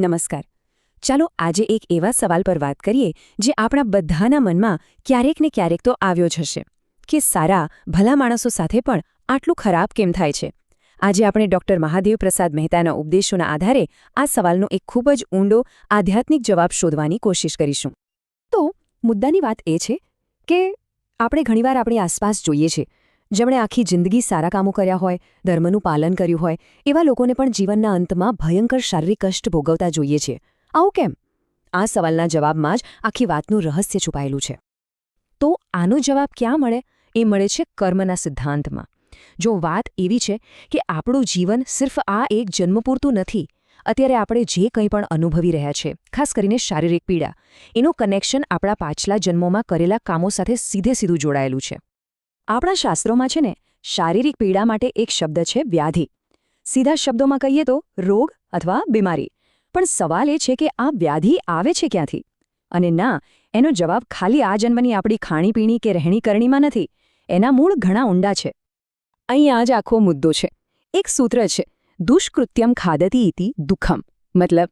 નમસ્કાર. ચાલો આજે એક એવા સવાલ પર વાત કરીએ જે આપણા બધાના મનમાં ક્યારેક ને ક્યારેક તો આવ્યો જ હશે કે સારા, ભલા માણસો સાથે પણ આટલું ખરાબ કેમ થાય છે? આજે આપણે ડોક્ટર મહાદેવ પ્રસાદ મહેતાના ઉપદેશોના આધારે આ સવાલનો એક ખૂબ જ ઊંડો, આધ્યાત્મિક જવાબ શોધવાની કોશિશ કરીશું. તો મુદ્દાની વાત એ છે કે આપણે ઘણીવાર આપણી આસપાસ જોઈએ છે જેમણે આખી જિંદગી સારા કામો કર્યા હોય, ધર્મનું પાલન કર્યું હોય, એવા લોકોને પણ જીવનના અંતમાં ભયંકર શારીરિક કષ્ટ ભોગવતા જોઈએ છીએ આવું કેમ? આ સવાલના જવાબમાં જ આખી વાતનું રહસ્ય છુપાયેલું છે. તો આનો જવાબ ક્યાં મળે? એ મળે છે કર્મના સિદ્ધાંતમાં. જો વાત એવી છે કે આપણું જીવન સિર્ફ આ એક જન્મ પૂરતું નથી, અત્યારે આપણે જે કંઈ પણ અનુભવી રહ્યા છે, ખાસ કરીને શારીરિક પીડા, એનું કનેક્શન આપણા પાછલા જન્મોમાં કરેલા કામો સાથે સીધે સીધું જોડાયેલું છે. આપણા શાસ્ત્રોમાં છે ને, શારીરિક પીડા માટે એક શબ્દ છે વ્યાધિ. સીધા શબ્દોમાં કહીએ તો રોગ અથવા બીમારી. પણ સવાલ એ છે કે આ વ્યાધિ આવે છે ક્યાંથી? અને ના, એનો જવાબ ખાલી આ જન્મની આપણી ખાણીપીણી કે રહેણીકરણીમાં નથી. એના મૂળ ઘણા ઊંડા છે. અહીંયા જ આખો મુદ્દો છે. એક સૂત્ર છે, દુષ્કૃત્યમ ખાદતી ઇતિ દુઃખમ. મતલબ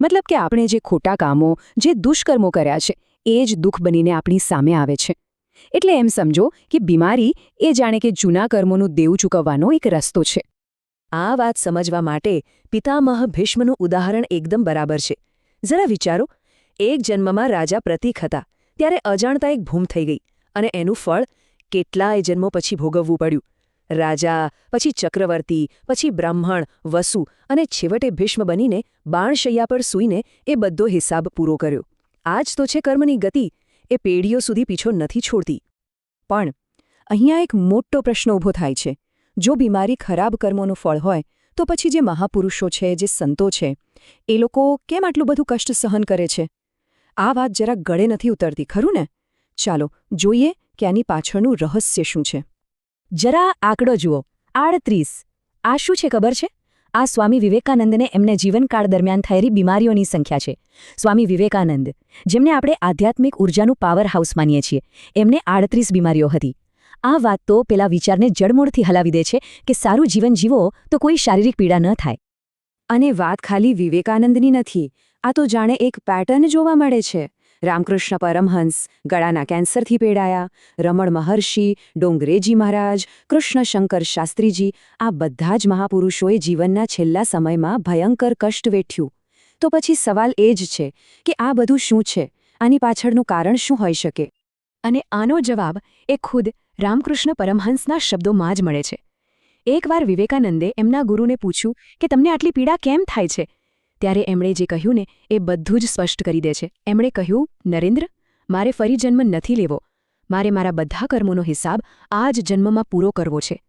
મતલબ કે આપણે જે ખોટા કામો, જે દુષ્કર્મો કર્યા છે, એ જ દુઃખ બનીને આપણી સામે આવે છે. એટલે એમ સમજો કે બીમારી એ જાણે કે જૂના કર્મોનું દેવું ચૂકવવાનો એક રસ્તો છે. આ વાત સમજવા માટે પિતામહ ભીષ્મનું ઉદાહરણ એકદમ બરાબર છે. જરા વિચારો, એક જન્મમાં રાજા પ્રતીક હતા, ત્યારે અજાણતા એક ભૂમ થઈ ગઈ અને એનું ફળ કેટલાય જન્મો પછી ભોગવવું પડ્યું. રાજા, પછી ચક્રવર્તી, પછી બ્રાહ્મણ, વસુ અને છેવટે ભીષ્મ બનીને બાણશૈયા પર સૂઈને એ બધો હિસાબ પૂરો કર્યો. આ જ તો છે કર્મની ગતિ એ પેઢીઓ સુધી પીછો નથી છોડતી. પણ અહીંયા એક મોટો પ્રશ્ન ઊભો થાય છે. જો બીમારી ખરાબ કર્મોનું ફળ હોય, તો પછી જે મહાપુરુષો છે, જે સંતો છે, એ લોકો કેમ આટલું બધું કષ્ટ સહન કરે છે? આ વાત જરા ગળે નથી ઉતરતી, ખરું ને? ચાલો, જોઈએ કે આની પાછળનું રહસ્ય શું છે. જરા આંકડો જુઓ. આડત્રીસ. આ શું છે, ખબર છે? આ સ્વામી વિવેકાનંદને એમને જીવનકાળ દરમિયાન થયેલી બીમારીઓની સંખ્યા છે. સ્વામી વિવેકાનંદ, જેમને આપણે આધ્યાત્મિક ઉર્જાનું પાવર હાઉસ માનીએ છીએ, એમને આડત્રીસ બીમારીઓ હતી. આ વાત તો પેલા વિચારને જડમૂળથી હલાવી દે છે કે સારું જીવન જીવો તો કોઈ શારીરિક પીડા ન થાય. અને વાત ખાલી વિવેકાનંદની નથી, આ તો જાણે એક પેટર્ન જોવા મળે છે. રામકૃષ્ણ પરમહંસ ગળાના કેન્સરથી પેડાયા. રમણ મહર્ષિ, ડોંગરેજી મહારાજ, કૃષ્ણશંકર શાસ્ત્રીજી, આ બધા જ મહાપુરુષોએ જીવનના છેલ્લા સમયમાં ભયંકર કષ્ટ વેઠ્યું. તો પછી સવાલ એ જ છે કે આ બધું શું છે? આની પાછળનું કારણ શું હોઈ શકે? અને આનો જવાબ એ ખુદ રામકૃષ્ણ પરમહંસના શબ્દોમાં જ મળે છે. એકવાર વિવેકાનંદે એમના ગુરુને પૂછ્યું કે તમને આટલી પીડા કેમ થાય છે? ત્યારે એમણે જે કહ્યું ને, એ બધું જ સ્પષ્ટ કરી દે છે. એમણે કહ્યું, નરેન્દ્ર, મારે ફરી જન્મ નથી લેવો. મારે મારા બધા કર્મોનો હિસાબ આ જ જન્મમાં પૂરો કરવો છે.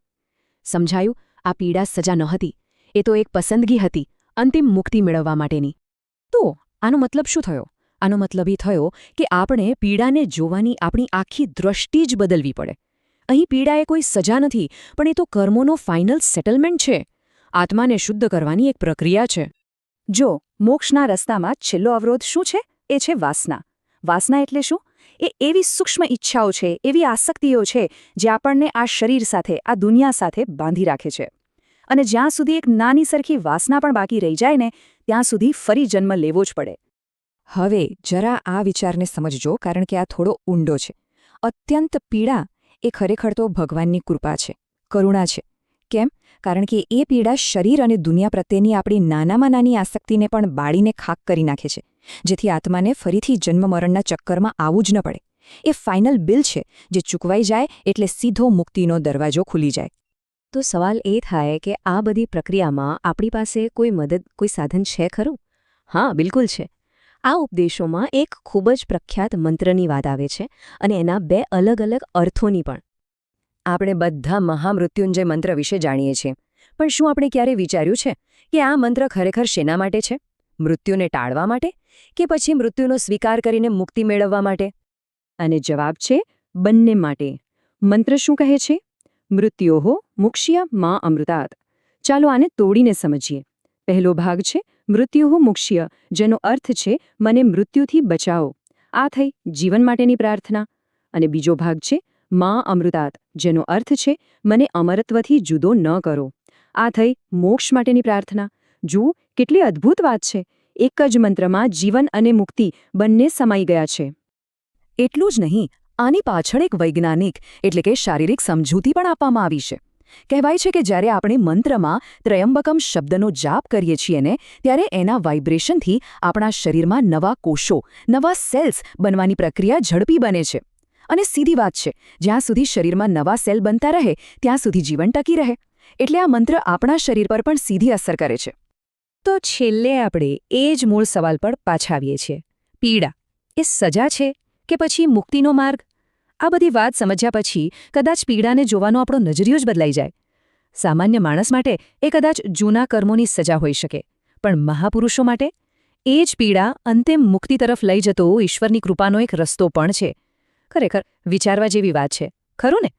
સમજાયું? આ પીડા સજા નહોતી એ તો એક પસંદગી હતી, અંતિમ મુક્તિ મેળવવા માટેની. તો, આનો મતલબ શું થયો? આનો મતલબ એ થયો કે આપણે પીડાને જોવાની આપણી આખી દૃષ્ટિ જ બદલવી પડે. અહીં પીડા એ કોઈ સજા નથી, પણ એ તો કર્મોનો ફાઇનલ સેટલમેન્ટ છે. આત્માને શુદ્ધ કરવાની એક પ્રક્રિયા છે. જો, મોક્ષના રસ્તામાં છેલ્લો અવરોધ શું છે? એ છે વાસના. વાસના એટલે શું? એ એવી સૂક્ષ્મ ઈચ્છાઓ છે, એવી આસક્તિઓ છે, જે આપણને આ શરીર સાથે, આ દુનિયા સાથે બાંધી રાખે છે. અને જ્યાં સુધી એક નાની સરખી વાસના પણ બાકી રહી જાય ને, ત્યાં સુધી ફરી જન્મ લેવો જ પડે. હવે જરા આ વિચારને સમજજો, કારણ કે આ થોડો ઊંડો છે. અત્યંત પીડા એ ખરેખર તો ભગવાનની કૃપા છે, કરુણા છે. કેમ? કારણ કે એ પીડા શરીર અને દુનિયા પ્રત્યેની આપણી નાનામાં નાની આસક્તિને પણ બાળીને ખાક કરી નાખે છે, જેથી આત્માને ફરીથી જન્મમરણના ચક્કરમાં આવવું જ ન પડે. એ ફાઇનલ બિલ છે, જે ચૂકવાઈ જાય એટલે સીધો મુક્તિનો દરવાજો ખુલી જાય. તો સવાલ એ થાય કે આ બધી પ્રક્રિયામાં આપણી પાસે કોઈ મદદ, કોઈ સાધન છે ખરું? હા, બિલકુલ છે. આ ઉપદેશોમાં એક ખૂબ જ પ્રખ્યાત મંત્રની વાત આવે છે અને એના બે અલગ અલગ અર્થોની પણ. આપણે બધા મહામૃત્યુંજય મંત્ર વિશે જાણીએ છીએ. પણ શું આપણે ક્યારે વિચાર્યું છે કે આ મંત્ર ખરેખર શેના માટે છે? મૃત્યુને ટાળવા માટે કે પછી મૃત્યુનો સ્વીકાર કરીને મુક્તિ મેળવવા માટે? અને જવાબ છે બંને માટે. મંત્ર શું કહે છે? મૃત્યોહો મુક્ષ્ય મા અમૃતાત. ચાલો આને તોડીને સમજીએ. પહેલો ભાગ છે મૃત્યુહો મુક્ષ્ય, જેનો અર્થ છે મને મૃત્યુથી બચાવો. આ થઈ જીવન માટેની પ્રાર્થના. અને બીજો ભાગ છે મા અમૃતાત જેનો અર્થ છે, મને અમરત્વથી જુદો ન કરો. આ થઈ મોક્ષ માટેની પ્રાર્થના. જુઓ, કેટલી અદ્ભુત વાત છે. એક જ મંત્રમાં જીવન અને મુક્તિ બંને સમાઈ ગયા છે. એટલું જ નહીં, આની પાછળ એક વૈજ્ઞાનિક, એટલે કે શારીરિક સમજૂતી પણ આપવામાં આવી છે. કહેવાય છે કે જ્યારે આપણે મંત્રમાં ત્રયંબકમ શબ્દનો જાપ કરીએ છીએ ને, ત્યારે એના વાઇબ્રેશનથી આપણા શરીરમાં નવા કોષો, નવા સેલ્સ બનવાની પ્રક્રિયા ઝડપી બને છે. અને સીધી વાત છે, જ્યાં સુધી શરીરમાં નવા સેલ બનતા રહે, ત્યાં સુધી જીવન ટકી રહે. એટલે આ મંત્ર આપણા શરીર પર પણ સીધી અસર કરે છે. તો છેલ્લે આપણે એ જ મૂળ સવાલ પર પાછા આવીએ છીએ. પીડા, એ સજા છે કે પછી મુક્તિનો માર્ગ? આ બધી વાત સમજ્યા પછી કદાચ પીડાને જોવાનો આપણો નજરિયો જ બદલાઈ જાય. સામાન્ય માણસ માટે એ કદાચ જૂના કર્મોની સજા હોઈ શકે. પણ મહાપુરુષો માટે? એ જ પીડા અંતિમ મુક્તિ તરફ લઈ જતો ઈશ્વરની કૃપાનો એક રસ્તો પણ છે. ખરેખર વિચારવા જેવી વાત છે. ખરું ને?